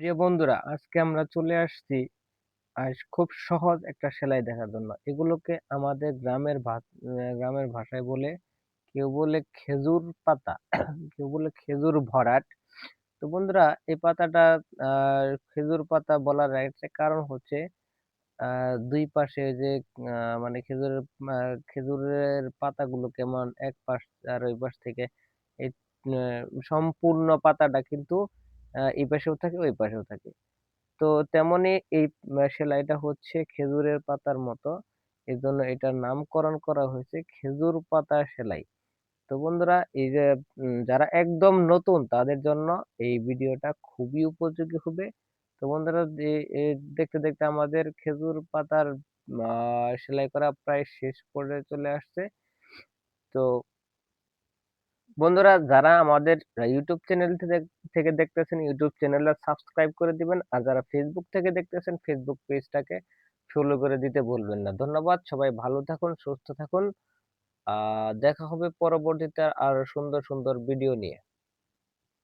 প্রিয় বন্ধুরা, আজকে আমরা চলে আসছি আজ খুব সহজ একটা সেলাই দেখার জন্য। এগুলোকে আমাদের গ্রামের গ্রামের ভাষায় বলে, কেউ বলে খেজুর পাতা, কেউ বলে খেজুর ভরাট। তো বন্ধুরা, এই পাতাটা খেজুর পাতা বলার একটা কারণ হচ্ছে দুই পাশে যে মানে খেজুরের খেজুরের পাতাগুলো কেমন, এক পাশ আর ওই পাশ থেকে এই সম্পূর্ণ পাতাটা কিন্তু এই পাশেও থাকে, ওই পাশেও থাকে। তো তেমনি এই সেলাইটা হচ্ছে খেজুরের পাতার মতো। এই জন্য এটার নামকরণ করা হয়েছে খেজুর পাতা সেলাই। তো বন্ধুরা, এই যে যারা একদম নতুন, তাদের জন্য এই ভিডিওটা খুবই উপযোগী হবে। তো বন্ধুরা দেখতে দেখতে আমাদের খেজুর পাতার সেলাই করা প্রায় শেষ করে চলে আসছে। তো বন্ধুরা, যারা আমাদের ইউটিউব চ্যানেল থেকে দেখতেছেন ইউটিউব চ্যানেলটা সাবস্ক্রাইব করে দিবেন আর যারা ফেসবুক থেকে দেখতেছেন ফেসবুক পেজটাকে ফলো করে দিতে বলবেন না। ধন্যবাদ, সবাই ভালো থাকুন, সুস্থ থাকুন। দেখা হবে পরবর্তীতে আর সুন্দর সুন্দর ভিডিও নিয়ে।